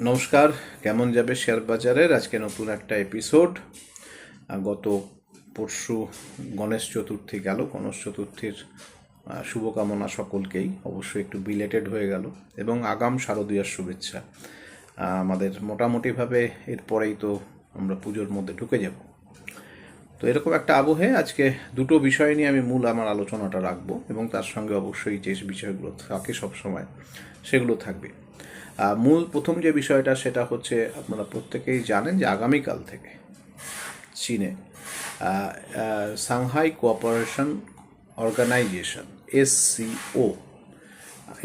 নমস্কার, কেমন যাবে শেয়ার বাজারের? আজকে নতুন একটা এপিসোড গত পরশু গণেশ চতুর্থী গেল। গণেশ চতুর্থীর শুভকামনা সকলকেই। অবশ্যই একটু বিলেটেড হয়ে গেল। এবং আগাম শারদীয়ার শুভেচ্ছা। আমাদের মোটামুটিভাবে এরপরেই তো আমরা পুজোর মধ্যে ঢুকে যাব। তো এরকম একটা আবহে আজকে দুটো বিষয় নিয়ে আমি মূল আমার আলোচনাটা রাখব এবং তার সঙ্গে অবশ্যই যে বিষয়গুলো থাকে সবসময় সেগুলো থাকবে। মূল প্রথম যে বিষয়টা সেটা হচ্ছে আপনারা প্রত্যেকেই জানেন যে আগামীকাল থেকে চীনে সাংহাই কোঅপারেশন অর্গানাইজেশন এসসিও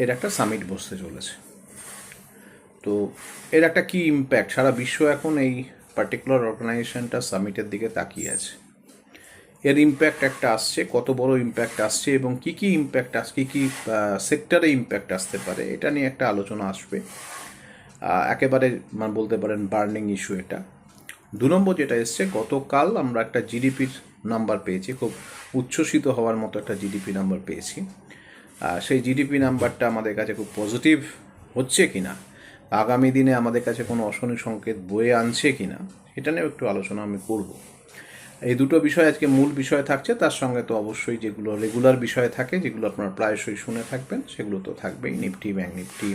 এর একটা সামিট বসতে চলেছে। তো এর একটা কি ইম্প্যাক্ট সারা বিশ্ব এখন এই পার্টিকুলার অর্গানাইজেশনটা সামিটের দিকে তাকিয়ে আছে। এর ইম্প্যাক্ট একটা আসছে, কত বড় ইম্প্যাক্ট আসছে এবং কি কি ইম্প্যাক্ট আস, কি কি সেক্টরে ইম্প্যাক্ট আসতে পারে, এটা নিয়ে একটা আলোচনা আসবে। একেবারে মানে বলতে পারেন বার্নিং ইস্যু এটা। দু নম্বর যেটা এসছে, গতকাল আমরা একটা জিডিপির নাম্বার পেয়েছি, খুব উচ্ছ্বসিত হওয়ার মতো একটা জিডিপি নাম্বার পেয়েছি। সেই জিডিপি নাম্বারটা আমাদের কাছে খুব পজিটিভ হচ্ছে কি না আগামী দিনে আমাদের কাছে কোনো অশনি সংকেত বয়ে আনছে কি না এটা নিয়েও একটু আলোচনা আমি করব। এই দুটো বিষয় আজকে মূল বিষয় থাকছে, তার সঙ্গে তো অবশ্যই যেগুলো রেগুলার বিষয় থাকে, যেগুলো আপনারা প্রায়শই শুনে থাকবেন, সেগুলো তো থাকবেই, নিফটি ব্যাঙ্ক নিফটি,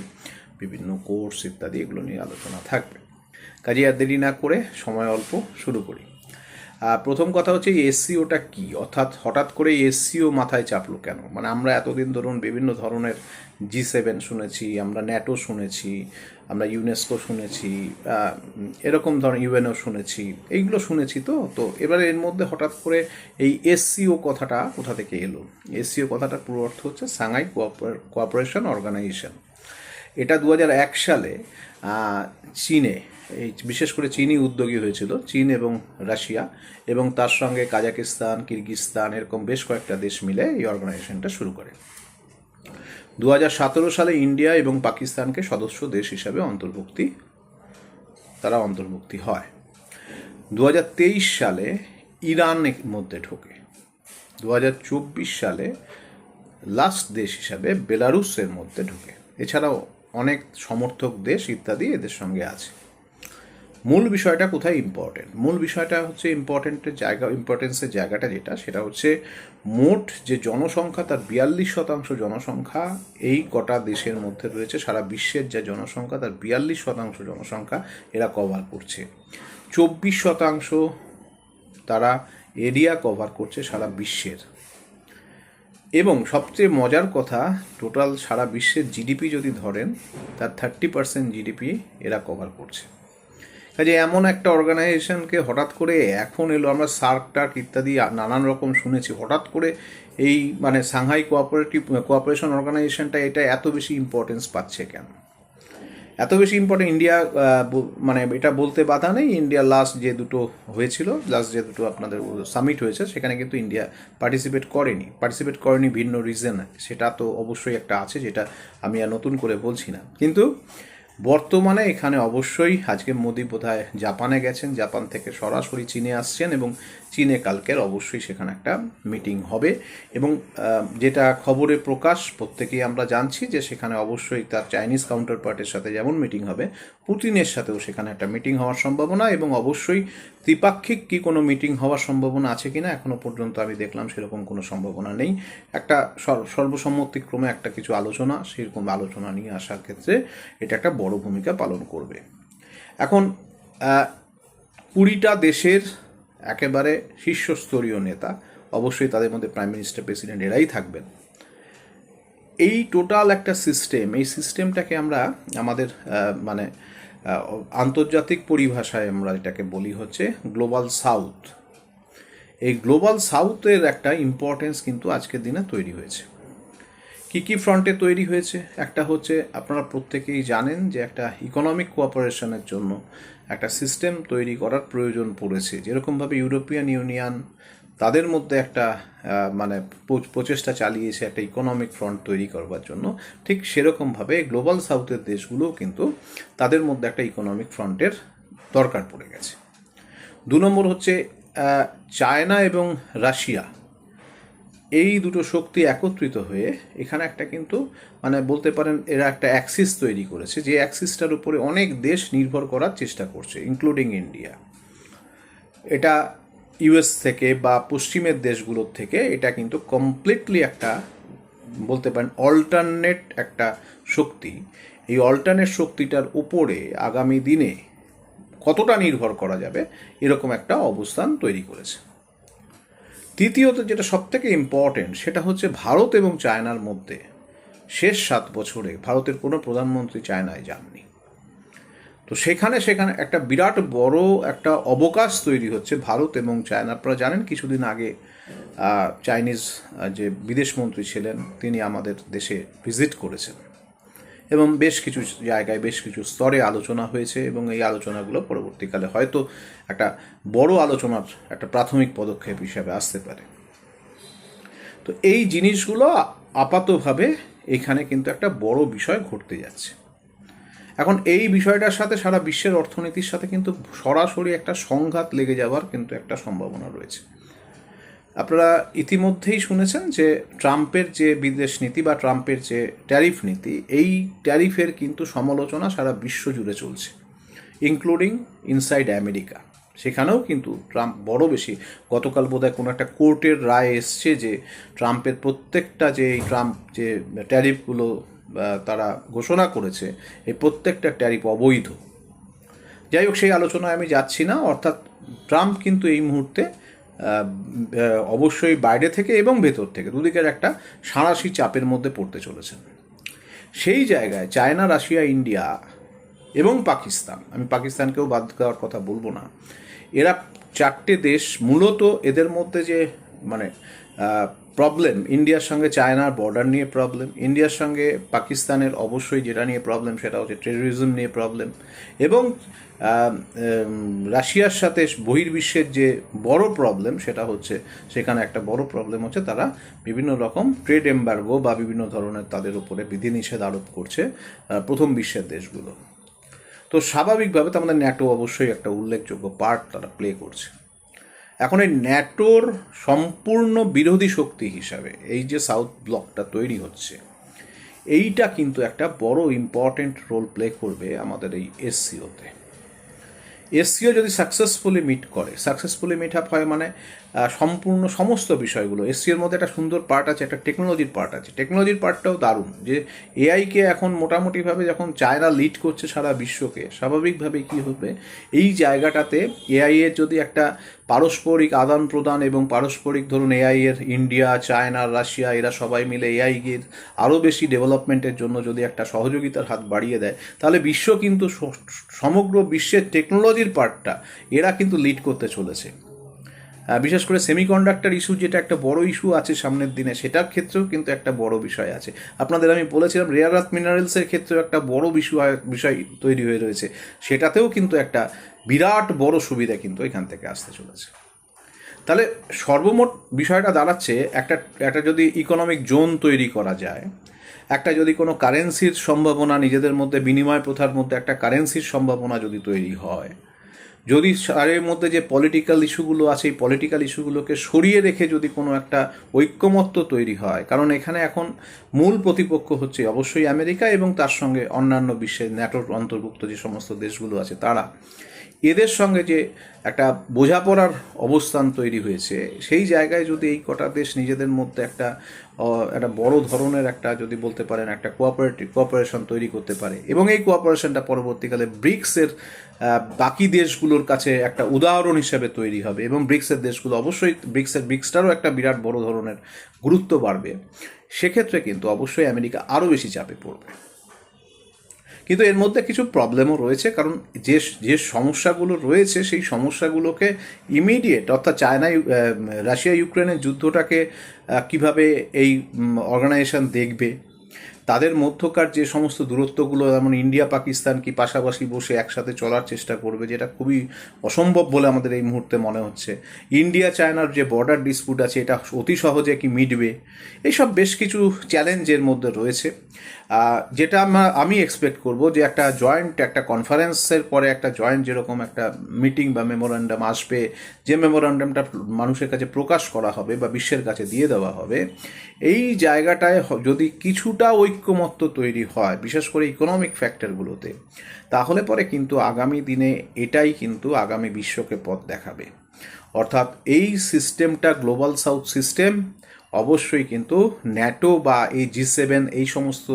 বিভিন্ন কোর্স ইত্যাদি এগুলো নিয়ে আলোচনা থাকবে। কাজে আর দেরি না করে সময় অল্প, শুরু করি। প্রথম কথা হচ্ছে এসসিওটা কি? অর্থাৎ হঠাৎ করে এসসিও মাথায় চাপলো কেন? মানে আমরা এতদিন ধরুন বিভিন্ন ধরনের জি সেভেন শুনেছি, আমরা ন্যাটো শুনেছি আমরা ইউনেস্কো শুনেছি এরকম ধরনের ইউএনও শুনেছি, এইগুলো শুনেছি তো তো এবারে এর মধ্যে হঠাৎ করে এই এসসিও কথাটা কোথা থেকে এলো? এসসিও কথাটা পুরো অর্থ হচ্ছে সাংহাই কোঅপারেশন অর্গানাইজেশন। এটা দু এক সালে চীনে, এই বিশেষ করে চীনই উদ্যোগী হয়েছিল, চীন এবং রাশিয়া এবং তার সঙ্গে কাজাকিস্তান, কিরগিস্তান, এরকম বেশ কয়েকটা দেশ মিলে এই অর্গানাইজেশনটা শুরু করে। দু হাজার সতেরো সালে ইন্ডিয়া এবং পাকিস্তানকে সদস্য দেশ হিসাবে অন্তর্ভুক্তি, তারা অন্তর্ভুক্তি হয়। দু হাজার তেইশ সালে ইরানের মধ্যে ঢোকে। দু হাজার চব্বিশ সালে লাস্ট দেশ হিসাবে বেলারুসের মধ্যে ঢোকে। এছাড়াও অনেক সমর্থক দেশ ইত্যাদি এদের সঙ্গে আছে। মূল বিষয়টা কোথায় ইম্পর্টেন্ট মূল বিষয়টা হচ্ছে ইম্পর্টেন্টের জায়গা ইম্পর্টেন্সের জায়গাটা যেটা, সেটা হচ্ছে মোট যে জনসংখ্যা, তার বিয়াল্লিশ শতাংশ জনসংখ্যা এই কটা দেশের মধ্যে রয়েছে। সারা বিশ্বের যে জনসংখ্যা, তার বিয়াল্লিশ শতাংশ জনসংখ্যা এরা কভার করছে। চব্বিশ শতাংশ তারা এরিয়া কভার করছে সারা বিশ্বের। এবং সবচেয়ে মজার কথা টোটাল সারা বিশ্বের জিডিপি যদি ধরেন, তার থার্টি পার্সেন্ট জিডিপি এরা কভার করছে। কাজে এমন একটা অর্গানাইজেশনকে হঠাৎ করে এখন এলো, আমরা সার্ক টার্ক ইত্যাদি নানান রকম শুনেছি। হঠাৎ করে এই মানে সাংহাই কোঅপারেটিভ কোঅপারেশন অর্গানাইজেশনটা এটা এত বেশি ইম্পর্টেন্স পাচ্ছে কেন? এত বেশি ইম্পর্টেন্ট ইন্ডিয়া মানে এটা বলতে বাধা নেই। ইন্ডিয়া লাস্ট যে দুটো হয়েছিল লাস্ট যে দুটো আপনাদের সামিট হয়েছে, সেখানে কিন্তু ইন্ডিয়া পার্টিসিপেট করেনি। পার্টিসিপেট করেনি ভিন্ন রিজন সেটা তো অবশ্যই একটা আছে, যেটা আমি আর নতুন করে বলছি না। কিন্তু বর্তমানে এখানে অবশ্যই আজকে মোদি বোধহয় জাপানে গেছেন জাপান থেকে সরাসরি চীনে আসছেন এবং চীনে কালকের অবশ্যই সেখানে একটা মিটিং হবে এবং যেটা খবরে প্রকাশ, প্রত্যেকেই আমরা জানছি যে সেখানে অবশ্যই তার চাইনিজ কাউন্টার পার্টের সাথে যেমন মিটিং হবে, পুতিনের সাথেও সেখানে একটা মিটিং হওয়ার সম্ভাবনা এবং অবশ্যই ত্রিপাক্ষিক কি কোনো মিটিং হওয়ার সম্ভাবনা আছে কিনা এখনও পর্যন্ত আমি দেখলাম সেরকম কোনো সম্ভাবনা নেই। একটা সর- সর্বসম্মতিক্রমে একটা কিছু আলোচনা, সেরকম আলোচনা নিয়ে আসার ক্ষেত্রে এটা একটা বড় ভূমিকা পালন করবে। এখন কুড়িটা দেশের একেবারে শীর্ষস্তরীয় নেতা, অবশ্যই তাদের মধ্যে প্রাইম মিনিস্টার প্রেসিডেন্ট এরাই থাকবেন। এই টোটাল একটা সিস্টেম এই সিস্টেমটাকে আমরা আমাদের মানে আন্তর্জাতিক পরিভাষায় আমরা এটাকে বলি হচ্ছে গ্লোবাল সাউথ এই গ্লোবাল সাউথের একটা ইম্পর্টেন্স কিন্তু আজকের দিনে তৈরি হয়েছে। কি কি ফ্রন্টে তৈরি হয়েছে? একটা হচ্ছে আপনারা প্রত্যেকেই জানেন যে একটা ইকোনমিক কোঅপারেশনের জন্য একটা সিস্টেম তৈরি করার প্রয়োজন পড়েছে। যেরকমভাবে ইউরোপিয়ান ইউনিয়ন তাদের মধ্যে একটা মানে প্রচেষ্টা চালিয়েছে একটা ইকোনমিক ফ্রন্ট তৈরি করবার জন্য। ঠিক সেরকমভাবে গ্লোবাল সাউথের দেশগুলোও কিন্তু তাদের মধ্যে একটা ইকোনমিক ফ্রন্টের দরকার পড়ে গেছে। দু নম্বর হচ্ছে চায়না এবং রাশিয়া এই দুটো শক্তি একত্রিত হয়ে এখানে একটা কিন্তু মানে বলতে পারেন এরা একটা অ্যাক্সিস তৈরি করেছে, যে অ্যাক্সিসটার উপরে অনেক দেশ নির্ভর করার চেষ্টা করছে ইনক্লুডিং ইন্ডিয়া এটা ইউএস থেকে বা পশ্চিমের দেশগুলোর থেকে এটা কিন্তু কমপ্লিটলি একটা, বলতে পারেন অল্টারনেট একটা শক্তি। এই অল্টারনেট শক্তিটার উপরে আগামী দিনে কতটা নির্ভর করা যাবে, এরকম একটা অবস্থান তৈরি করেছে। তৃতীয়ত যেটা সবথেকে ইম্পর্টেন্ট সেটা হচ্ছে ভারত এবং চায়নার মধ্যে শেষ সাত বছরে ভারতের কোনো প্রধানমন্ত্রী চায়নায় যাননি। তো সেখানে সেখানে একটা বিরাট বড় একটা অবকাশ তৈরি হচ্ছে ভারত এবং চায়না। আপনারা জানেন, কিছুদিন আগে চাইনিজ যে বিদেশমন্ত্রী ছিলেন, তিনি আমাদের দেশে ভিজিট করেছেন। এবং বেশ কিছু জায়গায় বেশ কিছু স্তরে আলোচনা হয়েছে এবং এই আলোচনাগুলো পরবর্তীকালে হয়তো একটা বড় আলোচনার একটা প্রাথমিক পদক্ষেপ হিসাবে আসতে পারে। তো এই জিনিসগুলো আপাতভাবে এখানে কিন্তু একটা বড় বিষয় ঘটতে যাচ্ছে। এখন এই বিষয়টার সাথে সারা বিশ্বের অর্থনীতির সাথে কিন্তু সরাসরি একটা সংঘাত লেগে যাওয়ার কিন্তু একটা সম্ভাবনা রয়েছে। আপনারা ইতিমধ্যেই শুনেছেন যে ট্রাম্পের যে বিদেশ নীতি বা ট্রাম্পের যে ট্যারিফ নীতি, এই ট্যারিফের কিন্তু সমালোচনা সারা বিশ্ব জুড়ে চলছে ইনক্লুডিং ইনসাইড আমেরিকা সেখানেও কিন্তু ট্রাম্প বড় বেশি, গতকাল বোধহয় কোনো একটা কোর্টের রায় এসছে যে ট্রাম্পের প্রত্যেকটা যে এই ট্রাম্প যে ট্যারিফগুলো তারা ঘোষণা করেছে, এই প্রত্যেকটা ট্যারিফ অবৈধ। যাই হোক, সেই আলোচনায় আমি যাচ্ছি না। অর্থাৎ ট্রাম্প কিন্তু এই মুহূর্তে অবশ্যই বাইরে থেকে এবং ভেতর থেকে দুদিকের একটা সাঁড়াশি চাপের মধ্যে পড়তে চলেছেন। সেই জায়গায় চায়না, রাশিয়া, ইন্ডিয়া এবং পাকিস্তান, আমি পাকিস্তানকেও বাদ দেওয়ার কথা বলব না, এরা চারটে দেশ মূলত এদের মধ্যে যে মানে প্রবলেম ইন্ডিয়ার সঙ্গে চায়নার বর্ডার নিয়ে প্রবলেম ইন্ডিয়ার সঙ্গে পাকিস্তানের অবশ্যই যেটা নিয়ে প্রবলেম সেটা হচ্ছে টেরোরিজম নিয়ে প্রবলেম এবং রাশিয়ার সাথে বহির্বিশ্বের যে বড় প্রবলেম সেটা হচ্ছে সেখানে একটা বড় প্রবলেম হচ্ছে তারা বিভিন্ন রকম ট্রেড এম্বার্গো বা বিভিন্ন ধরনের তাদের উপরে বিধিনিষেধ আরোপ করছে প্রথম বিশ্বের দেশগুলো। তো স্বাভাবিকভাবে তো আমাদের ন্যাটো অবশ্যই একটা উল্লেখযোগ্য পার্ট তারা প্লে করছে। এখন এই ন্যাটোর সম্পূর্ণ বিরোধী শক্তি হিসাবে এই যে সাউথ ব্লকটা তৈরি হচ্ছে, এইটা কিন্তু একটা বড় ইম্পর্টেন্ট রোল প্লে করবে আমাদের এই এসসিওতে এসসিও যদি সাকসেসফুলি মিট করে সাকসেসফুলি মিট আপ হয় মানে সম্পূর্ণ সমস্ত বিষয়গুলো এসসিওর মধ্যে একটা সুন্দর পার্ট আছে, একটা টেকনোলজির পার্ট আছে। টেকনোলজির পার্টটাও দারুণ, যে এআইকে এখন মোটামুটিভাবে যখন চায়না লিড করছে সারা বিশ্বকে, স্বাভাবিকভাবে কি হবে? এই জায়গাটাতে এআই এর যদি একটা পারস্পরিক আদান প্রদান এবং পারস্পরিক ধরুন এআই এর ইন্ডিয়া চায়না রাশিয়া এরা সবাই মিলে এআই এর আরও বেশি ডেভেলপমেন্টের জন্য যদি একটা সহযোগিতার হাত বাড়িয়ে দেয়, তাহলে বিশ্ব কিন্তু সমগ্র বিশ্বের টেকনোলজির পার্টটা এরা কিন্তু লিড করতে চলেছে। বিশেষ করে সেমিকন্ডাক্টর ইস্যু যেটা একটা বড় ইস্যু আছে সামনের দিনে, সেটার ক্ষেত্রেও কিন্তু একটা বড় বিষয় আছে। আপনাদের আমি বলেছিলাম রেয়ার আর্থ মিনারেলসের ক্ষেত্রেও একটা বড় বিষয় বিষয় তৈরি হয়ে রয়েছে। সেটাতেও কিন্তু একটা বিরাট বড় সুবিধা কিন্তু এখান থেকে আসতে চলেছে। তাহলে সর্বমোট বিষয়টা দাঁড়াচ্ছে একটা একটা যদি ইকোনমিক জোন তৈরি করা যায় একটা যদি কোনো কারেন্সির সম্ভাবনা নিজেদের মধ্যে, বিনিময় প্রথার মধ্যে একটা কারেন্সির সম্ভাবনা যদি তৈরি হয়, যদি সারের মধ্যে যে পলিটিক্যাল ইস্যুগুলো আছে, এই পলিটিক্যাল ইস্যুগুলোকে সরিয়ে রেখে যদি কোনো একটা ঐক্যমত্য তৈরি হয়, কারণ এখানে এখন মূল প্রতিপক্ষ হচ্ছে অবশ্যই আমেরিকা এবং তার সঙ্গে অন্যান্য বিশ্বের ন্যাটোর অন্তর্ভুক্ত যে সমস্ত দেশগুলো আছে, তারা এদের সঙ্গে যে একটা বোঝাপড়ার অবস্থান তৈরি হয়েছে, সেই জায়গায় যদি এই কটা দেশ নিজেদের মধ্যে একটা একটা বড় ধরনের একটা যদি বলতে পারেন, একটা কোঅপারেটিভ কোঅপারেশন তৈরি করতে পারে। এবং এই কোঅপারেশনটা পরবর্তীকালে ব্রিক্সের বাকি দেশগুলোর কাছে একটা উদাহরণ হিসেবে তৈরি হবে এবং ব্রিক্সের দেশগুলো অবশ্যই ব্রিক্সের, ব্রিক্সটারও একটা বিরাট বড় ধরনের গুরুত্ব বাড়বে। সেক্ষেত্রে কিন্তু অবশ্যই আমেরিকা আরও বেশি চাপে পড়বে। কিন্তু এর মধ্যে কিছু প্রবলেমও রয়েছে, কারণ যে যে সমস্যাগুলো রয়েছে, সেই সমস্যাগুলোকে ইমিডিয়েট অর্থাৎ চায়না রাশিয়া ইউক্রেনের যুদ্ধটাকে কীভাবে এই অর্গানাইজেশন দেখবে তাদের মধ্যকার যে সমস্ত দূরত্বগুলো, যেমন ইন্ডিয়া, পাকিস্তান কি পাশাপাশি বসে একসাথে চলার চেষ্টা করবে, যেটা খুবই অসম্ভব বলে আমাদের এই মুহূর্তে মনে হচ্ছে। ইন্ডিয়া, চায়নার যে বর্ডার ডিসপুট আছে, এটা অতি সহজে কি মিটবে? এইসব বেশ কিছু চ্যালেঞ্জের মধ্যে রয়েছে। যেটা আমরা, আমি এক্সপেক্ট করব যে একটা জয়েন্ট একটা কনফারেন্সের পরে একটা জয়েন্ট যেরকম একটা মিটিং বা মেমোরান্ডাম আসবে, যে মেমোরান্ডামটা মানুষের কাছে প্রকাশ করা হবে বা বিশ্বের কাছে দিয়ে দেওয়া হবে, এই জায়গাটায় যদি কিছুটা ঐক্যমত্য তৈরি হয়, বিশেষ করে ইকোনমিক ফ্যাক্টরগুলোতে তাহলে পরে কিন্তু আগামী দিনে এটাই কিন্তু আগামী বিশ্বকে পথ দেখাবে। অর্থাৎ এই সিস্টেমটা গ্লোবাল সাউথ সিস্টেম অবশ্যই কিন্তু ন্যাটো বা এই জি সেভেন এই সমস্ত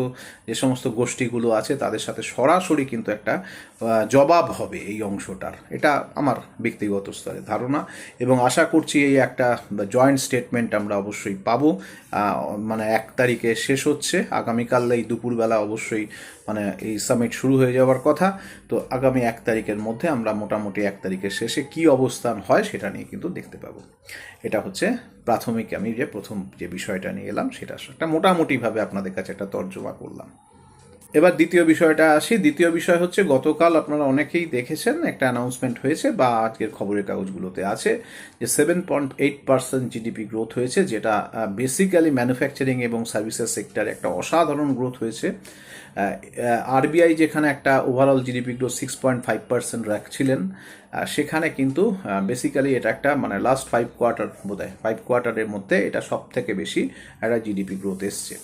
যে সমস্ত গোষ্ঠীগুলো আছে তাদের সাথে সরাসরি কিন্তু একটা জবাব হবে এই অংশটার। এটা আমার ব্যক্তিগত স্তরে ধারণা এবং আশা করছি এই একটা জয়েন্ট স্টেটমেন্ট আমরা অবশ্যই পাবো। মানে এক তারিখে শেষ হচ্ছে। আগামীকাল এই দুপুরবেলা অবশ্যই মানে এই সামিট শুরু হয়ে যাওয়ার কথা। তো আগামী এক তারিখের মধ্যে আমরা মোটামুটি এক তারিখের শেষে কি অবস্থান হয় সেটা নিয়ে কিন্তু দেখতে পাবো। এটা হচ্ছে প্রাথমিক আমি যে প্রথম যে বিষয়টা নিয়ে এলাম সেটা একটা মোটামুটিভাবে আপনাদের কাছে একটা তর্জমা করলাম। এবার দ্বিতীয় বিষয়টা আসি। দ্বিতীয় বিষয় হচ্ছে, গতকাল আপনারা অনেকেই দেখেছেন, একটা অ্যানাউন্সমেন্ট হয়েছে বা আজকের খবরের কাগজগুলোতে আছে যে seven point eight percent GDP growth হয়েছে, যেটা বেসিক্যালি ম্যানুফ্যাকচারিং এবং সার্ভিসেস সেক্টরে একটা অসাধারণ গ্রোথ হয়েছে। আরবিআই যেখানে একটা overall GDP growth six point five percent রাখছিলেন সেখানে কিন্তু বেসিক্যালি এটা একটা মানে লাস্ট ফাইভ কোয়ার্টার বোধ হয় ফাইভ কোয়ার্টারের মধ্যে এটা সব থেকে বেশি একটা জিডিপি গ্রোথ এসছে।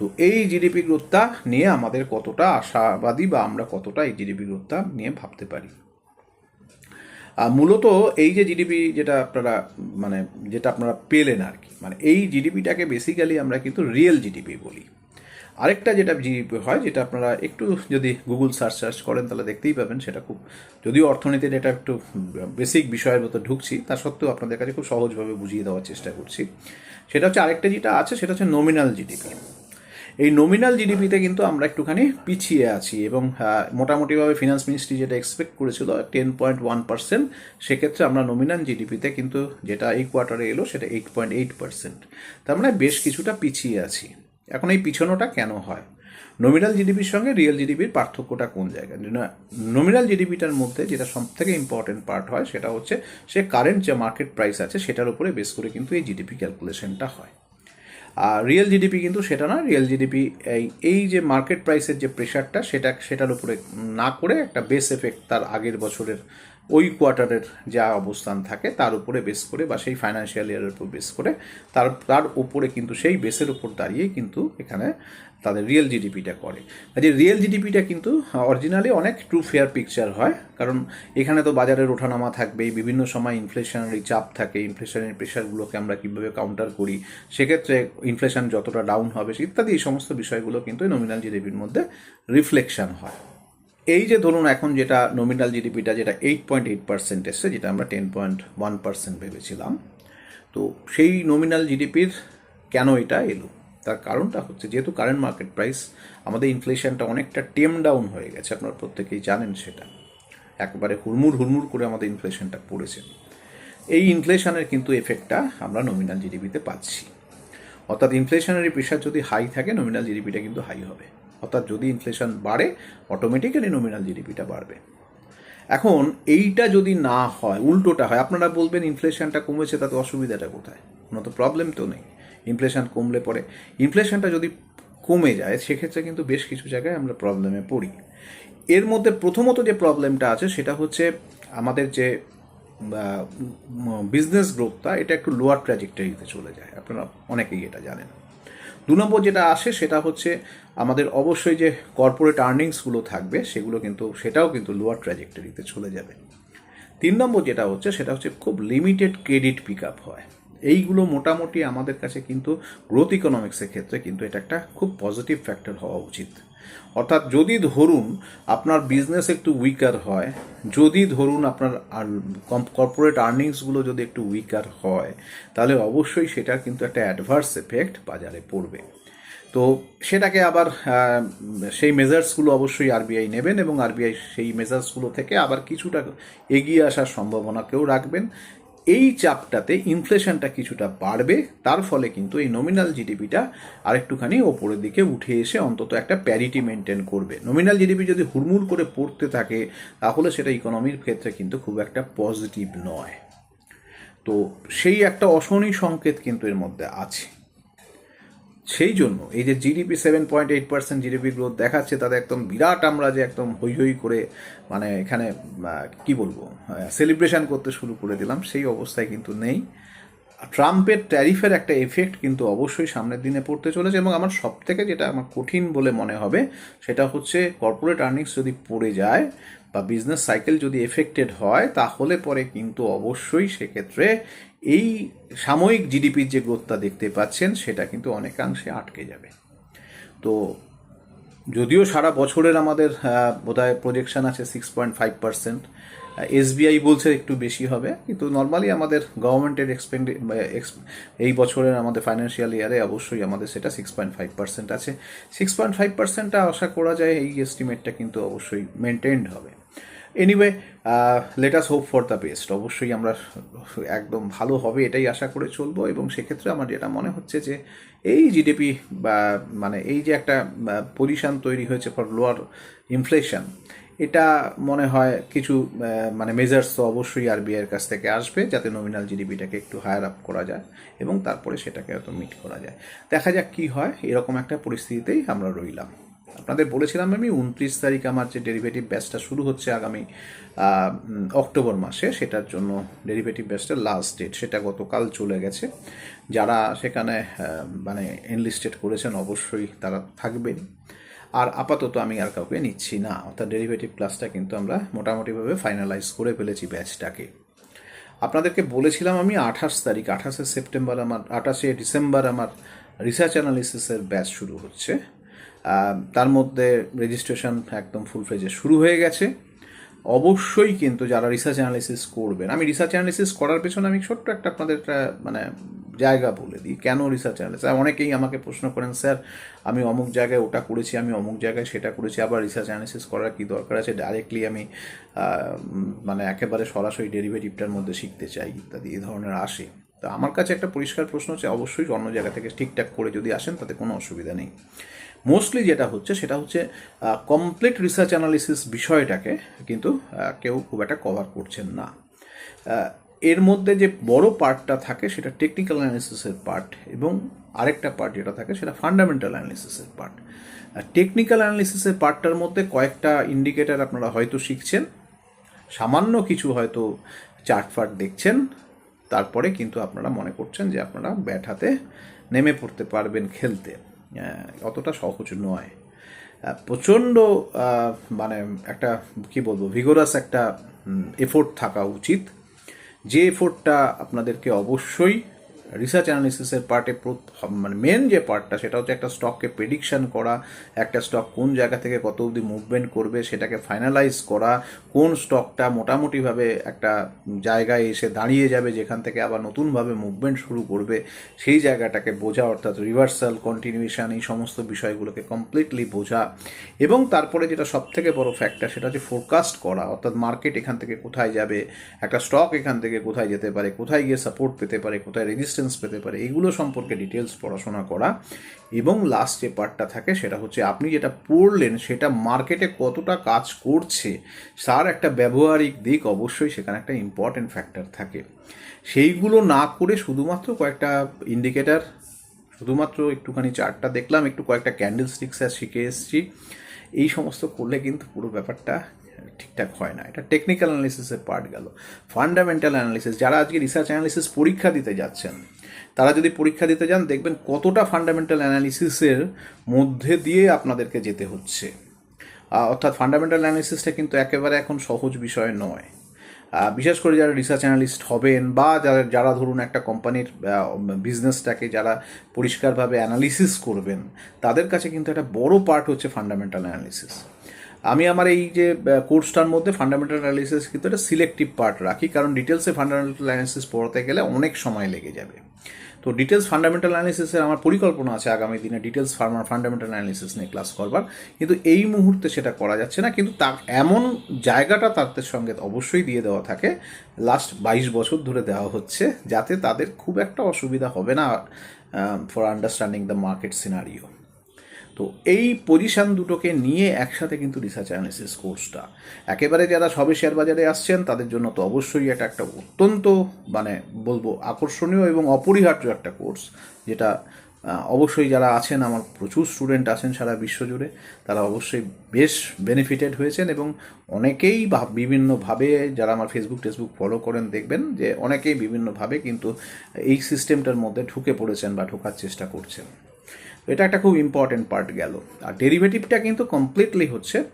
তো এই জিডিপি গ্রোথটা নিয়ে আমাদের কতটা আশাবাদী বা আমরা কতটা এই জিডিপি গ্রোথটা নিয়ে ভাবতে পারি। আর মূলত এই যে জিডিপি যেটা আপনারা মানে যেটা আপনারা পেলেন আর কি মানে এই জিডিপিটাকে বেসিক্যালি আমরা কিন্তু রিয়েল জিডিপি বলি। আরেকটা যেটা জিডিপি হয়, যেটা আপনারা একটু যদি গুগল সার্চ সার্চ করেন, তাহলে দেখতেই পাবেন সেটা খুব, যদিও অর্থনীতির এটা একটু বেসিক বিষয়ের মতো ঢুকছি, তা সত্ত্বেও আপনাদের কাছে খুব সহজভাবে বুঝিয়ে দেওয়ার চেষ্টা করছি। সেটা হচ্ছে আরেকটা যেটা আছে, সেটা হচ্ছে নমিনাল জিডিপি এই নমিনাল জিডিপিতে কিন্তু আমরা একটুখানি পিছিয়ে আছি এবং মোটামুটিভাবে ফিনান্স মিনিস্ট্রি যেটা এক্সপেক্ট করেছিল টেন পয়েন্ট ওয়ান পার্সেন্ট সেক্ষেত্রে আমরা নমিনাল জিডিপিতে কিন্তু যেটা এই কোয়ার্টারে এলো সেটা এইট পয়েন্ট এইট পার্সেন্ট তার মানে বেশ কিছুটা পিছিয়ে আছি। এখন এই পিছনোটা কেন হয়? নমিনাল জিডিপির সঙ্গে রিয়েল জিডিপির পার্থক্যটা কোন জায়গায়? নমিনাল জিডিপিটার মধ্যে যেটা সব থেকে ইম্পর্টেন্ট পার্ট হয় সেটা হচ্ছে সে কারেন্ট যে মার্কেট প্রাইস আছে সেটার উপরে বেস করে কিন্তু এই জিডিপি ক্যালকুলেশনটা হয়। আর রিয়েল জিডিপি কিন্তু সেটা না রিয়েল জিডিপি এই এই যে মার্কেট প্রাইসের যে প্রেশারটা সেটা, সেটার উপরে না করে একটা বেস এফেক্ট তার আগের বছরের ওই কোয়ার্টারের যা অবস্থান থাকে, তার উপরে বেস করে বা সেই ফাইন্যান্সিয়াল ইয়ারের উপর বেস করে, তার তার উপরে কিন্তু সেই বেসের উপর দাঁড়িয়ে কিন্তু এখানে তাদের রিয়েল জিডিপিটা করে। কাজে রিয়েল জিডিপিটা কিন্তু অরিজিনালি অনেক ট্রু ফেয়ার পিকচার হয়, কারণ এখানে তো বাজারের ওঠানামা থাকবেই, বিভিন্ন সময় ইনফ্লেশনারি চাপ থাকে ইনফ্লেশনারি প্রেশারগুলোকে আমরা কীভাবে কাউন্টার করি, সেক্ষেত্রে ইনফ্লেশন যতটা ডাউন হবে, ইত্যাদি, এই সমস্ত বিষয়গুলো কিন্তু নমিনাল জিডিপির মধ্যে রিফ্লেকশন হয়। এই যে ধরুন এখন যেটা নমিনাল জিডিপিটা যেটা এইট পয়েন্ট এইট পার্সেন্ট এসছে, যেটা আমরা টেন পয়েন্ট ওয়ান পার্সেন্ট ভেবেছিলাম, তো সেই নমিনাল জিডিপির কেন এটা এলো? তার কারণটা হচ্ছে যেহেতু কারেন্ট মার্কেট প্রাইস আমাদের ইনফ্লেশনটা অনেকটা টেম ডাউন হয়ে গেছে, আপনারা প্রত্যেকেই জানেন সেটা। একবারে হুড়মুড় হুড়মুড় করে আমাদের ইনফ্লেশনটা পড়েছে। এই ইনফ্লেশনের কিন্তু এফেক্টটা আমরা নমিনাল জিডিপিতে পাচ্ছি। অর্থাৎ ইনফ্লেশনারি প্রেশার যদি হাই থাকে নমিনাল জিডিপিটা কিন্তু হাই হবে। অর্থাৎ যদি ইনফ্লেশন বাড়ে অটোমেটিক্যালি নমিনাল জিডিপিটা বাড়বে। এখন এইটা যদি না হয়, উল্টোটা হয়, আপনারা বলবেন ইনফ্লেশনটা কমেছে, তাতে অসুবিধাটা কোথায়? কোনো তো প্রবলেম তো নেই। ইনফ্লেশন কমলে পরে ইনফ্লেশনটা যদি কমে যায়, সেক্ষেত্রে কিন্তু বেশ কিছু জায়গায় আমরা প্রবলেমে পড়ি। এর মধ্যে প্রথমত যে প্রবলেমটা আছে, সেটা হচ্ছে আমাদের যে বিজনেস গ্রোথটা এটা একটু লোয়ার ট্র্যাজেক্টরিতে চলে যায়। আপনারা অনেকেই এটা জানেন। দু নম্বর যেটা আসে, সেটা হচ্ছে আমাদের অবশ্যই যে কর্পোরেট আর্নিংসগুলো থাকবে, সেগুলো কিন্তু, সেটাও কিন্তু লোয়ার ট্র্যাজেক্টরিতে চলে যাবে। তিন নম্বর যেটা হচ্ছে, সেটা হচ্ছে খুব লিমিটেড ক্রেডিট পিক আপ হয়। এইগুলো মোটামুটি আমাদের কাছে কিন্তু গ্রোথ ইকোনমিক্সের ক্ষেত্রে কিন্তু এটা একটা খুব পজিটিভ ফ্যাক্টর হওয়া উচিত। অর্থাৎ যদি ধরুন আপনার বিজনেস একটু উইকার হয়, যদি ধরুন আপনার কর্পোরেট আর্নিংসগুলো যদি একটু উইকার হয়, তাহলে অবশ্যই সেটা কিন্তু একটা অ্যাডভার্স এফেক্ট বাজারে পড়বে। তো সেটাকে আবার সেই মেজার্সগুলো অবশ্যই আরবিআই নেবেন এবং আরবিআই সেই মেজার্সগুলো থেকে আবার কিছুটা এগিয়ে আসার সম্ভাবনাকেও রাখবেন। এই চাপটাতে ইনফ্লেশনটা কিছুটা বাড়বে, তার ফলে কিন্তু এই নমিনাল জিডিপিটা আরেকটুখানি ওপরের দিকে উঠে এসে অন্তত একটা প্যারিটি মেনটেন করবে। নমিনাল জিডিপি যদি হুড়মুড় করে পড়তে থাকে, তাহলে সেটা ইকোনমির ক্ষেত্রে কিন্তু খুব একটা পজিটিভ নয়। তো সেই একটা অশনি সংকেত কিন্তু এর মধ্যে আছে। সেই জন্য এই যে GDP seven point eight percent GDP growth দেখাচ্ছে তাদের একদম বিরাট আমরা যে একদম হই হই করে মানে এখানে কি বলব সেলিব্রেশন করতে শুরু করে দিলাম, সেই অবস্থায় কিন্তু নেই। ট্রাম্পের ট্যারিফের একটা এফেক্ট কিন্তু অবশ্যই সামনের দিনে পড়তে চলেছে এবং আমার সব থেকে যেটা আমার কঠিন বলে মনে হবে, সেটা হচ্ছে কর্পোরেট আর্নিংস যদি পড়ে যায় বা বিজনেস সাইকেল যদি এফেক্টেড হয়, তাহলে পরে কিন্তু অবশ্যই সেক্ষেত্রে এই সাময়িক জিডিপির যে গ্রোথটা দেখতে পাচ্ছেন সেটা কিন্তু অনেকাংশে আটকে যাবে। তো যদিও সারা বছরের আমাদের আহ, বোধহয় প্রজেকশন আছে six point five percent SBI বলছে একটু বেশি হবে কিন্তু নর্মালি আমাদের গভর্নমেন্টের এক্সপেন্ডি এই বছরের আমাদের ফাইন্যান্সিয়াল ইয়ারে অবশ্যই আমাদের সেটা সিক্স পয়েন্ট ফাইভ পার্সেন্ট আছে। সিক্স পয়েন্ট ফাইভ পার্সেন্টটা আশা করা যায় এই এস্টিমেটটা কিন্তু অবশ্যই মেনটেন্ড হবে। Anyway let us hope for the best অবশ্যই আমরা একদম ভালো হবে, এটাই আশা করে চলবো এবং সেক্ষেত্রে আমার যেটা মনে হচ্ছে যে এই জিডিপি বা মানে এই যে একটা পজিশন তৈরি হয়েছে ফর লোয়ার ইনফ্লেশন এটা মনে হয় কিছু মানে মেজার্স তো অবশ্যই আরবিআইয়ের কাছ থেকে আসবে যাতে নমিনাল জিডিপিটাকে একটু হায়ার আপ করা যায় এবং তারপরে সেটাকে হয়তো মিট করা যায়। দেখা যাক কি হয়, এরকম একটা পরিস্থিতিতেই আমরা রইলাম। আপনাদের বলেছিলাম আমি, উনত্রিশ তারিখ আমার যে ডেরিভেটিভ ব্যাচটা শুরু হচ্ছে আগামী অক্টোবর মাসে, সেটার জন্য ডেরিভেটিভ ব্যাচটা লাস্ট ডেট সেটা গতকাল চলে গেছে। যারা সেখানে মানে এনলিস্টেড করেছেন অবশ্যই তারা থাকবেন। আর আপাতত আমি আর কাউকে নিচ্ছি না, অর্থাৎ ডেরিভেটিভ ক্লাসটা কিন্তু আমরা মোটামুটিভাবে ফাইনালাইজ করে ফেলেছি ব্যাচটাকে আপনাদেরকে বলেছিলাম আমি, আঠাশ তারিখ, আঠাশে সেপ্টেম্বর আমার, আঠাশে ডিসেম্বর আমার রিসার্চ অ্যানালিসিসের ব্যাচ শুরু হচ্ছে। তার মধ্যে রেজিস্ট্রেশন একদম ফুল ফেজে শুরু হয়ে গেছে। অবশ্যই কিন্তু যারা রিসার্চ অ্যানালিসিস করবেন, আমি রিসার্চ অ্যানালিসিস করার পেছনে আমি ছোট্ট একটা আপনাদের একটা মানে জায়গা বলে দিই। কেন রিসার্চ অ্যানালিসিস অনেকেই আমাকে প্রশ্ন করেন, স্যার, আমি অমুক জায়গায় ওটা করেছি, আমি অমুক জায়গায় সেটা করেছি, আবার রিসার্চ অ্যানালিসিস করার কি দরকার আছে? ডাইরেক্টলি আমি মানে একেবারে সরাসরি ডেরিভেটিভটার মধ্যে শিখতে চাই, ইত্যাদি, এই ধরনের আসে। তো আমার কাছে একটা পরিষ্কার প্রশ্ন হচ্ছে, অবশ্যই অন্য জায়গা থেকে ঠিকঠাক করে যদি আসেন, তাতে কোনো অসুবিধা নেই। মোস্টলি যেটা হচ্ছে, সেটা হচ্ছে কমপ্লিট রিসার্চ অ্যানালিসিস বিষয়টাকে কিন্তু কেউ খুব একটা কভার করছেন না। এর মধ্যে যে বড় পার্টটা থাকে, সেটা টেকনিক্যাল অ্যানালিসিসের পার্ট এবং আরেকটা পার্ট যেটা থাকে, সেটা ফান্ডামেন্টাল অ্যানালিসিসের পার্ট টেকনিক্যাল অ্যানালিসিসের পার্টটার মধ্যে কয়েকটা ইন্ডিকেটার আপনারা হয়তো শিখছেন, সামান্য কিছু হয়তো চার্ট ফার্ট দেখছেন, তারপরে কিন্তু আপনারা মনে করছেন যে আপনারা ব্যাট হাতে নেমে পড়তে পারবেন খেলতে। অতটা সহজ নয়। প্রচণ্ড মানে একটা, কি বলব ভিগোরাস একটা এফোর্ট থাকা উচিত। যে এফোর্টটা আপনাদেরকে অবশ্যই রিসার্চ অ্যানালিসিসের পার্টে মানে মেন যে পার্টটা সেটা হচ্ছে একটা স্টককে প্রেডিকশন করা, একটা স্টক কোন জায়গা থেকে কত অবধি মুভমেন্ট করবে, সেটাকে ফাইনালাইজ করা, কোন স্টকটা মোটামুটিভাবে একটা জায়গায় এসে দাঁড়িয়ে যাবে, যেখান থেকে আবার নতুনভাবে মুভমেন্ট শুরু করবে, সেই জায়গাটাকে বোঝা, অর্থাৎ রিভার্সাল কন্টিনিউশন এই সমস্ত বিষয়গুলোকে কমপ্লিটলি বোঝা। এবং তারপরে যেটা সব থেকে বড় ফ্যাক্টর সেটা হচ্ছে ফোরকাস্ট করা, অর্থাৎ মার্কেট এখান থেকে কোথায় যাবে, একটা স্টক এখান থেকে কোথায় যেতে পারে, কোথায় গিয়ে সাপোর্ট পেতে পারে, কোথায় রেজিস্ট্যান্স পেতে পারে। এগুলো সম্পর্কে ডিটেলস পড়াশোনা করা। এবং লাস্ট যে পার্টটা থাকে সেটা হচ্ছে আপনি যেটা পড়লেন সেটা মার্কেটে কতটা কাজ করছে তার একটা ব্যবহারিক দিক অবশ্যই সেখানে একটা ইম্পর্টেন্ট ফ্যাক্টর থাকে। সেইগুলো না করে শুধুমাত্র কয়েকটা ইন্ডিকেটার শুধুমাত্র একটুখানি চার্টটা দেখলাম, একটু কয়েকটা ক্যান্ডেল স্টিক্স শিখে এসেছি। এই সমস্ত করলে কিন্তু পুরো ব্যাপারটা ঠিকঠাক হয় না। এটা টেকনিক্যাল অ্যানালিসিসের পার্ট গেল। ফান্ডামেন্টাল অ্যানালিসিস যারা আজকে রিসার্চ অ্যানালিসিস পরীক্ষা দিতে যাচ্ছেন, তারা যদি পরীক্ষা দিতে যান, দেখবেন কতটা ফান্ডামেন্টাল অ্যানালিসিসের মধ্যে দিয়ে আপনাদেরকে যেতে হচ্ছে। অর্থাৎ ফান্ডামেন্টাল অ্যানালিসিসটা কিন্তু একেবারে এখন সহজ বিষয় নয়। বিশেষ করে যারা রিসার্চ অ্যানালিস্ট হবেন বা যারা যারা ধরুন একটা কোম্পানির বিজনেসটাকে যারা পরিষ্কারভাবে অ্যানালিসিস করবেন, তাদের কাছে কিন্তু একটা বড় পার্ট হচ্ছে ফান্ডামেন্টাল অ্যানালিসিস আমি আমার এই যে কোর্সটার মধ্যে ফান্ডামেন্টাল অ্যানালিসিস কিন্তু একটা সিলেক্টিভ পার্ট রাখি, কারণ ডিটেলসে ফান্ডামেন্টাল অ্যানালিসিস পড়তে গেলে অনেক সময় লেগে যাবে। তো ডিটেলস ফান্ডামেন্টাল অ্যানালিসিসের আমার পরিকল্পনা আছে আগামী দিনে ডিটেলস ফার্মার ফান্ডামেন্টাল অ্যানালিসিস নিয়ে ক্লাস করবার। কিন্তু এই মুহূর্তে সেটা করা যাচ্ছে না, কিন্তু তার এমন জায়গাটা তাদের সঙ্গে অবশ্যই দিয়ে দেওয়া থাকে। লাস্ট বাইশ বছর ধরে দেওয়া হচ্ছে, যাতে তাদের খুব একটা অসুবিধা হবে না for understanding the market scenario তো এই পজিশন দুটোকে নিয়ে একসাথে কিন্তু রিসার্চ অ্যানালিসিস কোর্সটা একেবারে যারা সবে শেয়ার বাজারে আসছেন, তাদের জন্য তো অবশ্যই এটা একটা অত্যন্ত মানে বলব আকর্ষণীয় এবং অপরিহার্য একটা কোর্স যেটা অবশ্যই যারা আছেন, আমার প্রচুর স্টুডেন্ট আছেন সারা বিশ্ব জুড়ে তারা অবশ্যই বেশ বেনিফিটেড হয়েছেন এবং অনেকেই বিভিন্নভাবে যারা আমার ফেসবুক টেসবুক ফলো করেন, দেখবেন যে অনেকেই বিভিন্নভাবে কিন্তু এই সিস্টেমটার মধ্যে ঢুকে পড়েছেন বা ঢোকার চেষ্টা করছেন। এটা একটা খুব ইম্পর্টেন্ট পার্ট গেল। আর ডেরিভেটিভটা কিন্তু কমপ্লিটলি হচ্ছে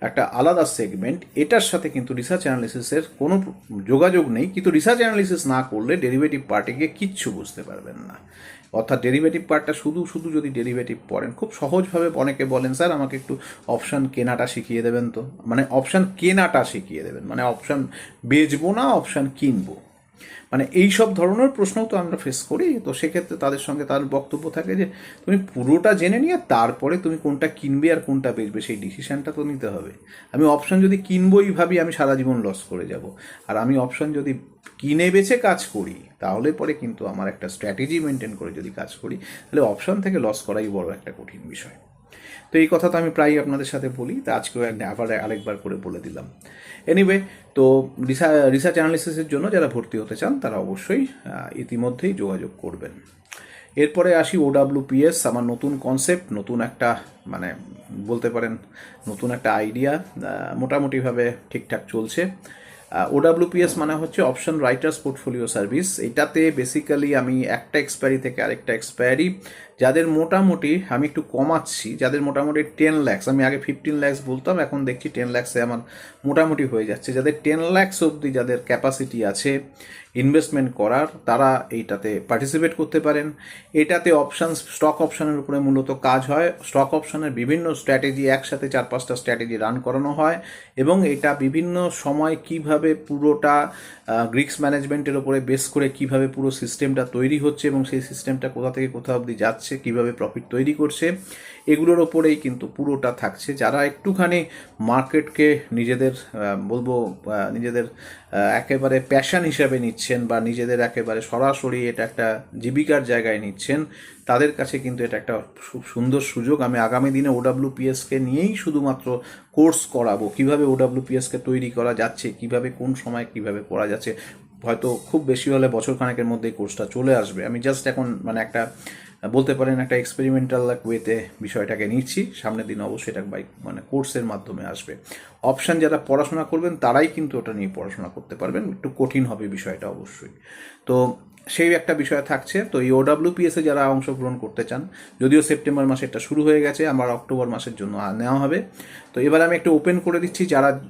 একটা আলাদা সেগমেন্ট এটার সাথে কিন্তু রিসার্চ অ্যানালিসিসের কোনো যোগাযোগ নেই। কিন্তু রিসার্চ অ্যানালিসিস না করলে ডেরিভেটিভ পার্টে গিয়ে কিচ্ছু বুঝতে পারবেন না। অর্থাৎ ডেরিভেটিভ পার্টটা শুধু শুধু যদি ডেরিভেটিভ পড়েন, খুব সহজভাবে অনেকে বলেন, স্যার, আমাকে একটু অপশান কেনাটা শিখিয়ে দেবেন তো? মানে অপশান কেনাটা শিখিয়ে দেবেন। মানে অপশান বেচবো না অপশান কিনবো। মানে এই সব ধরনের প্রশ্নও তো আমরা ফেস করি। তো সেক্ষেত্রে তাদের সঙ্গে তার বক্তব্য থাকে যে, তুমি পুরোটা জেনে নিয়ে তারপরে তুমি কোনটা কিনবে আর কোনটা বেচবে, সেই ডিসিশনটা তো নিতে হবে। আমি অপশন যদি কিনবই ভাবি, আমি সারা জীবন লস করে যাব। আর আমি অপশন যদি কিনে বেছে কাজ করি, তাহলে পরে কিন্তু আমার একটা স্ট্র্যাটেজি মেনটেন করে যদি কাজ করি, তাহলে অপশন থেকে লস করাই বড় একটা কঠিন বিষয়। তো এই কথা তো আমি প্রায়ই আপনাদের সাথে বলি, তা আজকেও আবার আরেকবার করে বলে দিলাম। এনিওয়ে তো রিসার্চ অ্যানালিসিসের জন্য যারা ভর্তি হতে চান, তারা অবশ্যই ইতিমধ্যেই যোগাযোগ করবেন। এরপরে আসি ওডাব্লিউপিএস আমার নতুন কনসেপ্ট নতুন একটা মানে বলতে পারেন, নতুন একটা আইডিয়া মোটামুটিভাবে ঠিকঠাক চলছে। ওডাব্লিউপিএস মানে হচ্ছে অপশন রাইটার্স পোর্টফোলিও সার্ভিস এটাতে বেসিক্যালি আমি একটা এক্সপায়ারি থেকে আরেকটা এক্সপায়ারি যাদের মোটামুটি আমি একটু কমাচ্ছি, যাদের মোটামুটি টেন ল্যাক্স আমি আগে ফিফটিন ল্যাক্স বলতাম, এখন দেখছি টেন ল্যাক্সে আমার মোটামুটি হয়ে যাচ্ছে। যাদের টেন ল্যাক্স অবধি যাদের ক্যাপাসিটি আছে ইনভেস্টমেন্ট করার, তারা এইটাতে পার্টিসিপেট করতে পারেন। এটাতে অপশান স্টক অপশানের উপরে মূলত কাজ হয়। স্টক অপশানের বিভিন্ন স্ট্র্যাটেজি একসাথে চার পাঁচটা স্ট্র্যাটেজি রান করানো হয় এবং এটা বিভিন্ন সময় কীভাবে পুরোটা গ্রিক্স ম্যানেজমেন্টের উপরে বেস করে কীভাবে পুরো সিস্টেমটা তৈরি হচ্ছে এবং সেই সিস্টেমটা কোথা থেকে কোথা অবধি যাচ্ছে কীভাবে প্রফিট তৈরি করছে, এগুলোর ওপরেই কিন্তু পুরোটা থাকছে। যারা একটুখানি মার্কেটকে নিজেদের বলব নিজেদের একেবারে প্যাশন হিসাবে নিচ্ছেন বা নিজেদের একেবারে সরাসরি এটা একটা জীবিকার জায়গায় নিচ্ছেন, তাদের কাছে কিন্তু এটা একটা খুব সুন্দর সুযোগ। আমি আগামী দিনে ওডাব্লিউপিএসকে নিয়েই শুধুমাত্র কোর্স করাবো। কীভাবে ওডাব্লিউপিএসকে তৈরি করা যাচ্ছে, কীভাবে, কোন সময় কীভাবে করা যাচ্ছে, হয়তো খুব বেশি হলে বছর খানেকের মধ্যে কোর্সটা চলে আসবে। আমি জাস্ট এখন মানে একটা বলতে পারেন একটা এক্সপেরিমেন্টাল ওয়েতে বিষয়টাকে নিচ্ছি। সামনের দিন অবশ্যই এটা বাইক মানে কোর্সের মাধ্যমে আসবে। অপশান যারা পড়াশোনা করবেন, তারাই কিন্তু ওটা নিয়ে পড়াশোনা করতে পারবেন। একটু কঠিন হবে বিষয়টা অবশ্যই। তো সেই একটা বিষয় থাকছে। তো এই ওডাব্লিউপিএসে যারা অংশগ্রহণ করতে চান, যদিও সেপ্টেম্বর মাসে এটা শুরু হয়ে গেছে আমার অক্টোবর মাসের জন্য নেওয়া হবে। তো এবার আমি একটু ওপেন করে দিচ্ছি। যারা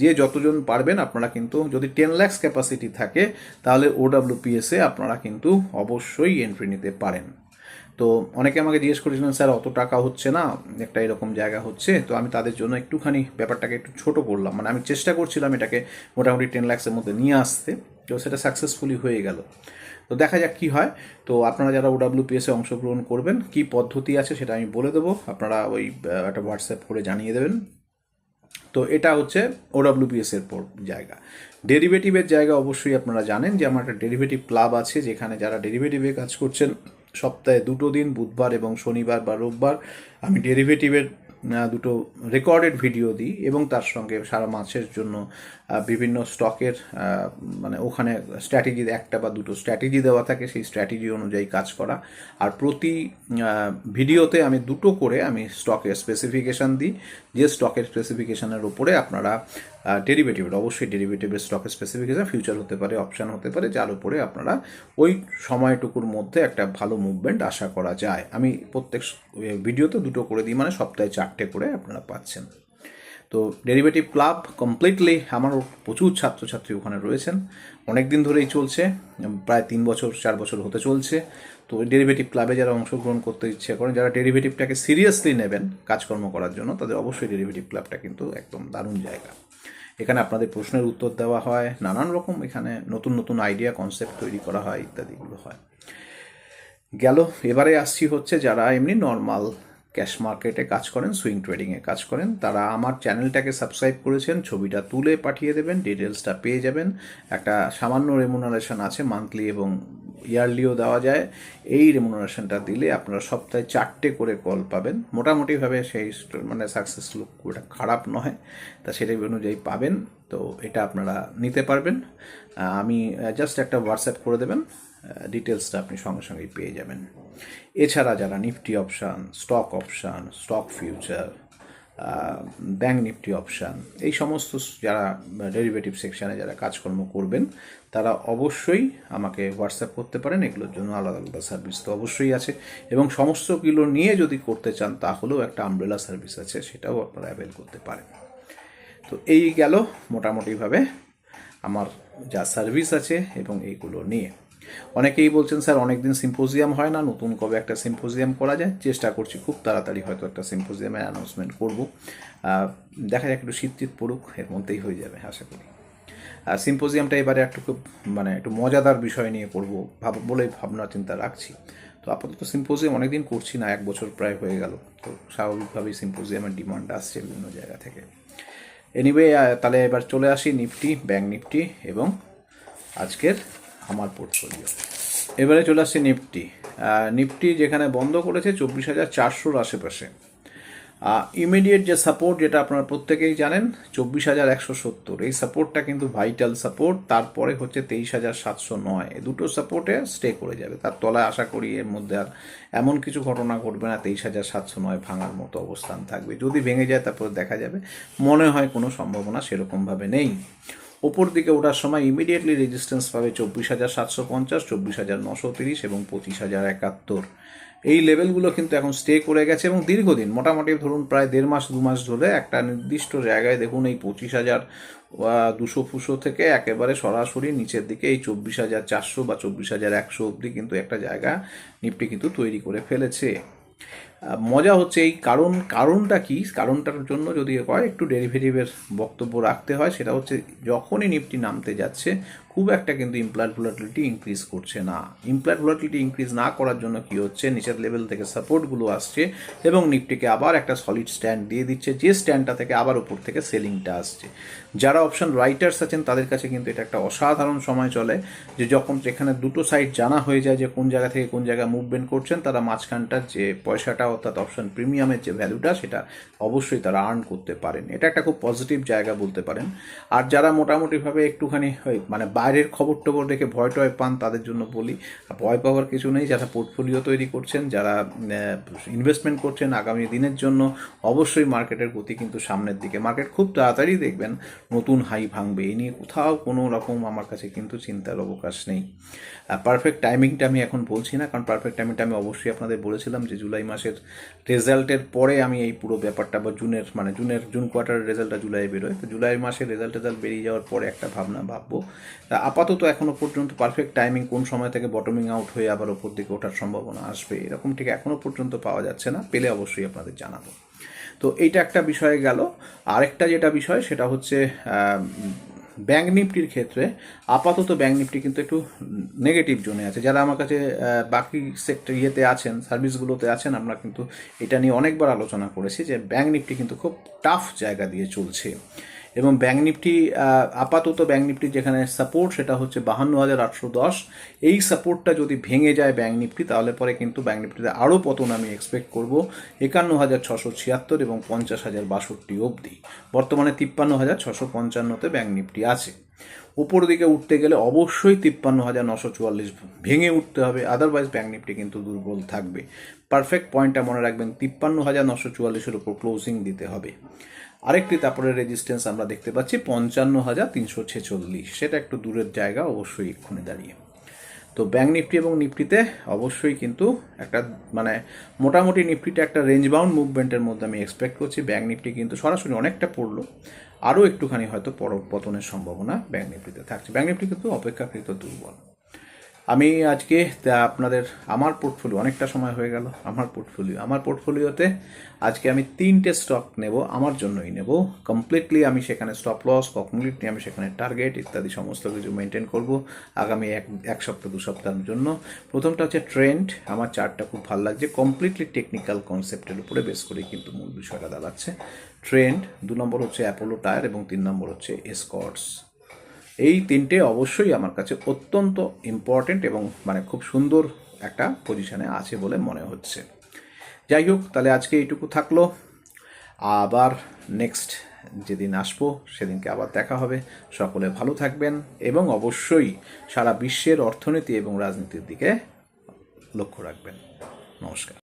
যে যতজন পারবেন, আপনারা কিন্তু যদি টেন ল্যাক্স ক্যাপাসিটি থাকে, তাহলে ওডাব্লিউপিএসে আপনারা কিন্তু অবশ্যই এন্ট্রি নিতে পারেন। তো অনেকে আমাকে জিজ্ঞেস করেছিলেন, স্যার, অত টাকা হচ্ছে না, একটা এরকম জায়গা হচ্ছে। তো আমি তাদের জন্য একটুখানি ব্যাপারটাকে একটু ছোট করলাম। মানে আমি চেষ্টা করছিলাম এটাকে মোটামুটি টেন ল্যাক্সের মধ্যে নিয়ে আসতে, তো সেটা সাকসেসফুলি হয়ে গেল। তো দেখা যাক কি হয়। তো আপনারা যারা ওডাব্লিউপিএসে অংশগ্রহণ করবেন, কি পদ্ধতি আছে সেটা আমি বলে দেবো। আপনারা ওই একটা হোয়াটসঅ্যাপ করে জানিয়ে দেবেন। তো এটা হচ্ছে ওডাব্লিউপিএস এর পর জায়গা। ডেরিভেটিভের জায়গা অবশ্যই আপনারা জানেন যে আমার একটা ডেরিভেটিভ ক্লাব আছে, যেখানে যারা ডেরিভেটিভে কাজ করছেন সপ্তাহে দুটো দিন, বুধবার এবং শনিবার বা রোববার আমি ডেরিভেটিভের দুটো রেকর্ডেড ভিডিও দিই এবং তার সঙ্গে সারা মাসের জন্য বিভিন্ন স্টকের মানে ওখানে স্ট্র্যাটেজি একটা বা দুটো স্ট্র্যাটেজি দেওয়া থাকে, সেই স্ট্র্যাটেজি অনুযায়ী কাজ করা। আর প্রতি ভিডিওতে আমি দুটো করে আমি স্টকের স্পেসিফিকেশান দিই। যে স্টকের স্পেসিফিকেশানের ওপরে আপনারা ডেরিভেটিভের অবশ্যই ডেরিভেটিভের স্টকের স্পেসিফিকেশান ফিউচার হতে পারে অপশান হতে পারে, যার উপরে আপনারা ওই সময়টুকুর মধ্যে একটা ভালো মুভমেন্ট আশা করা যায়। আমি প্রত্যেক ভিডিওতে দুটো করে দিই মানে সপ্তাহে চারটে করে আপনারা পাচ্ছেন। তো ডেরিভেটিভ ক্লাব কমপ্লিটলি আমারও প্রচুর ছাত্রছাত্রী ওখানে রয়েছেন। অনেক দিন ধরেই চলছে, প্রায় তিন বছর, চার বছর হতে চলছে। তো ডেরিভেটিভ ক্লাবে যারা অংশগ্রহণ করতে ইচ্ছে করেন যারা ডেরিভেটিভটাকে সিরিয়াসলি নেবেন কাজকর্ম করার জন্য, তাদের অবশ্যই ডেরিভেটিভ ক্লাবটা কিন্তু একদম দারুণ জায়গা। এখানে আপনাদের প্রশ্নের উত্তর দেওয়া হয়, নানান রকম এখানে নতুন নতুন আইডিয়া কনসেপ্ট তৈরি করা হয় ইত্যাদিগুলো হয়। গেল, এবারে আসছি হচ্ছে যারা এমনি নর্মাল ক্যাশ মার্কেটে কাজ করেন সুইং ট্রেডিংয়ে কাজ করেন, তারা আমার চ্যানেলটাকে সাবস্ক্রাইব করেছেন, ছবিটা তুলে পাঠিয়ে দেবেন ডিটেলসটা পেয়ে যাবেন। একটা সামান্য রেমুনারেশন আছে মান্থলি এবং ইয়ারলিও দেওয়া যায়। এই রেমুনারেশনটা দিলে আপনারা সপ্তাহে চারটে করে কল পাবেন। মোটামুটিভাবে সেই মানে সাকসেস লুক খুব খারাপ নয়, তা সেটাই অনুযায়ী পাবেন। তো এটা আপনারা নিতে পারবেন। আমি জাস্ট একটা হোয়াটসঅ্যাপ করে দেবেন। ডিটেলসটা আপনি সঙ্গে সঙ্গেই পেয়ে যাবেন। এছাড়া যারা Nifty option stock option stock future bank Nifty option এই সমস্ত যারা ডেরিভেটিভ সেকশানে যারা কাজকর্ম করবেন তারা অবশ্যই আমাকে হোয়াটসঅ্যাপ করতে পারেন, এগুলোর জন্য আলাদা আলাদা সার্ভিস তো অবশ্যই আছে। এবং সমস্তগুলো নিয়ে যদি করতে চান, তাহলেও একটা আমব্রেলা সার্ভিস আছে, সেটাও আপনারা অ্যাভেল করতে পারেন। তো এই গেল মোটামুটিভাবে আমার যা সার্ভিস আছে এবং এইগুলো নিয়ে। অনেকেই বলছেন, স্যার, অনেকদিন সিম্পোজিয়াম হয় না, নতুন কবে একটা সিম্পোজিয়াম করা যায়? চেষ্টা করছি, খুব তাড়াতাড়ি হয়তো একটা সিম্পোজিয়ামের অ্যানাউন্সমেন্ট করব। দেখা যাক, একটু শীত পড়ুক, এর মধ্যেই হয়ে যাবে, আশা করি। সিম্পোজিয়ামটা এবারে একটু খুব মানে একটু মজাদার বিষয় নিয়ে করব ভাব, বলে ভাবনা চিন্তা রাখছি। তো আপাতত সিম্পোজিয়াম অনেকদিন করছি না, এক বছর প্রায় হয়ে গেল। তো স্বাভাবিকভাবেই সিম্পোজিয়ামের ডিমান্ড আসছে বিভিন্ন জায়গা থেকে। এনিওয়ে তাহলে এবার চলে আসি নিফটি ব্যাঙ্ক নিফটি এবং আজকের আমার পোর্টফোলিও এবারে চলে আসছে নিফটি। নিফটি যেখানে বন্ধ করেছে চব্বিশ হাজার চারশোর আশেপাশে। ইমিডিয়েট যে সাপোর্ট যেটা আপনারা প্রত্যেকেই জানেন, চব্বিশ হাজার একশো সত্তর। এই সাপোর্টটা কিন্তু ভাইটাল সাপোর্ট তারপরে হচ্ছে তেইশ হাজার সাতশো নয়। দুটো সাপোর্টে স্টে করে যাবে। তার তলায় আশা করি এর মধ্যে আর এমন কিছু ঘটনা ঘটবে না, তেইশ হাজার সাতশো নয় ভাঙার মতো অবস্থান থাকবে। যদি ভেঙে যায়, তারপর দেখা যাবে। মনে হয় কোনো সম্ভাবনা সেরকমভাবে নেই। ওপর দিকে ওঠার সময় ইমিডিয়েটলি রেজিস্ট্যান্স পাবে চব্বিশ হাজার সাতশো পঞ্চাশ, চব্বিশ হাজার নশো তিরিশ এবং পঁচিশ হাজার একাত্তর। এই লেভেলগুলো কিন্তু এখন স্টে করে গেছে এবং দীর্ঘদিন, মোটামুটি ধরুন প্রায় দেড় মাস, দু মাস ধরে একটা নির্দিষ্ট জায়গায় দেখুন এই পঁচিশ হাজার দুশো ফুশো থেকে একেবারে সরাসরি নিচের দিকে এই চব্বিশ হাজার চারশো বা চব্বিশ হাজার একশো অবধি কিন্তু একটা জায়গা নিফটি কিন্তু তৈরি করে ফেলেছে। মজা হচ্ছে এই কারণ, কারণটা কি? কারণটার জন্য যদি হয়, একটু ডেরিভেটিভের বক্তব্য রাখতে হয়, সেটা হচ্ছে যখনই নিফটি নামতে যাচ্ছে খুব একটা কিন্তু ইমপ্লয়েড ভোলাটিলিটি ইনক্রিজ করছে না। ইমপ্লয়েড ভোলাটিলিটি ইনক্রিজ না করার জন্য কি হচ্ছে? নিচের লেভেল থেকে সাপোর্টগুলো আসছে এবং নিফটিকে আবার একটা সলিড স্ট্যান্ড দিয়ে দিচ্ছে। যে স্ট্যান্ডটা থেকে আবার উপর থেকে সেলিংটা আসছে। যারা অপশন রাইটার্স আছেন, তাদের কাছে কিন্তু এটা একটা অসাধারণ সময় চলে যে যখন যেখানে দুটো সাইড জানা হয়ে যায় যে কোন জায়গা থেকে কোন জায়গায় মুভমেন্ট করছেন, তারা মাঝখানটার যে পয়সাটা অর্থাৎ অপশন প্রিমিয়ামের যে ভ্যালুটা সেটা অবশ্যই তারা আর্ন করতে পারেন। এটা একটা খুব পজিটিভ জায়গা বলতে পারেন। আর যারা মোটামুটিভাবে একটুখানি মানে বাইরের খবর টবর দেখে ভয় টয় পান তাদের জন্য বলি। ভয় পাওয়ার কিছু নেই, যারা পোর্টফোলিও তৈরি করছেন, যারা ইনভেস্টমেন্ট করছেন আগামী দিনের জন্য, অবশ্যই মার্কেটের গতি কিন্তু সামনের দিকে। মার্কেট খুব তাড়াতাড়ি দেখবেন, নতুন হাই ভাঙবে। এই নিয়ে কোথাও কোনো রকম আমার কাছে কিন্তু চিন্তার অবকাশ নেই। পারফেক্ট টাইমিংটা আমি এখন বলছি না, কারণ পারফেক্ট টাইমিংটা আমি অবশ্যই আপনাদের বলেছিলাম যে জুলাই মাসের রেজাল্টের পরে আমি এই পুরো ব্যাপারটা বা জুনের মানে জুনের, জুন কোয়ার্টারের রেজাল্টটা জুলাই বেরোয়। তো জুলাই মাসে রেজাল্ট রেজাল্ট বেরিয়ে যাওয়ার পরে একটা ভাবনা ভাববো। আপাতত এখনও পর্যন্ত পারফেক্ট টাইমিং কোন সময় থেকে বটমিং আউট হয়ে আবার ওপর দিকে ওঠার সম্ভাবনা আসবে, এরকম ঠিক এখনও পর্যন্ত পাওয়া যাচ্ছে না, পেলে অবশ্যই আপনাদের জানাব। তো এইটা একটা বিষয়ে গেল। আরেকটা যেটা বিষয় সেটা হচ্ছে ব্যাঙ্ক নিফটির ক্ষেত্রে আপাতত ব্যাঙ্ক নিফটি কিন্তু একটু নেগেটিভ জোনে আছে। যারা আমার কাছে বাকি সেক্টর ইয়েতে আছেন সার্ভিসগুলোতে আছেন, আমরা কিন্তু এটা নিয়ে অনেকবার আলোচনা করেছি যে ব্যাঙ্ক নিফটি কিন্তু খুব টাফ জায়গা দিয়ে চলছে। এবং ব্যাঙ্ক নিফটি আপাতত ব্যাঙ্ক নিফটি যেখানে সাপোর্ট সেটা হচ্ছে বাহান্ন হাজার আটশো দশ। এই সাপোর্টটা যদি ভেঙে যায় ব্যাঙ্ক নিফটি, তাহলে পরে কিন্তু ব্যাঙ্ক নিফটিতে আরও পতন আমি এক্সপেক্ট করব একান্ন হাজার ছশো ছিয়াত্তর এবং পঞ্চাশ হাজার বাষট্টি অবধি। বর্তমানে তিপ্পান্ন হাজার ছশো পঞ্চান্নতে ব্যাঙ্ক নিফটি আছে। উপর দিকে উঠতে গেলে অবশ্যই তিপ্পান্ন হাজার নশো চুয়াল্লিশ ভেঙে উঠতে হবে আদারওয়াইজ ব্যাঙ্ক নিফটি কিন্তু দুর্বল থাকবে। পারফেক্ট পয়েন্টটা মনে রাখবেন, তিপ্পান্ন হাজার নশো চুয়াল্লিশের উপর ক্লোজিং দিতে হবে। আরেকটি তারপরে রেজিস্ট্যান্স আমরা দেখতে পাচ্ছি পঞ্চান্ন হাজার তিনশো ছেচল্লিশ। সেটা একটু দূরের জায়গা, অবশ্যই এক্ষুনি দাঁড়িয়ে। তো ব্যাঙ্ক নিফটি এবং নিফটিতে অবশ্যই কিন্তু একটা মানে মোটামুটি নিফটিটা একটা রেঞ্জ বাউন্ড মুভমেন্টের মধ্যে আমি এক্সপেক্ট করছি। ব্যাঙ্ক নিফটি কিন্তু সরাসরি অনেকটা পড়ল। আরও একটুখানি হয়তো পর পতনের সম্ভাবনা ব্যাঙ্ক নিফটিতে থাকছে। ব্যাঙ্ক নিফটি কিন্তু অপেক্ষাকৃত দুর্বল। আমি আজকে আপনাদের, আমার পোর্টফোলিও অনেকটা সময় হয়ে গেল, আমার পোর্টফোলিও আমার পোর্টফোলিওতে আজকে আমি তিনটে স্টক নেব, আমার জন্যই নেব। কমপ্লিটলি আমি সেখানে স্টপ লস কমপ্লিটলি আমি সেখানে টার্গেট ইত্যাদি সমস্ত কিছু মেনটেন করব আগামী এক এক সপ্তাহ, দু সপ্তাহের জন্য। প্রথমটা হচ্ছে ট্রেন্ড আমার চার্টটা খুব ভালো লাগছে। কমপ্লিটলি টেকনিক্যাল কনসেপ্টের উপরে বেস করে কিন্তু মূল বিষয়টা দাঁড়াচ্ছে। ট্রেন্ড দু নম্বর হচ্ছে অ্যাপোলো টায়ার এবং তিন নম্বর হচ্ছে এসকর্টস এই তিনটে অবশ্যই আমার কাছে অত্যন্ত ইম্পর্টেন্ট এবং মানে খুব সুন্দর একটা পজিশনে আছে বলে মনে হচ্ছে। যাই হোক, তাহলে আজকে এইটুকু থাকল। আবার নেক্সট যেদিন আসব, সেদিনকে আবার দেখা হবে। সকলে ভালো থাকবেন এবং অবশ্যই সারা বিশ্বের অর্থনীতি এবং রাজনীতির দিকে লক্ষ্য রাখবেন। নমস্কার।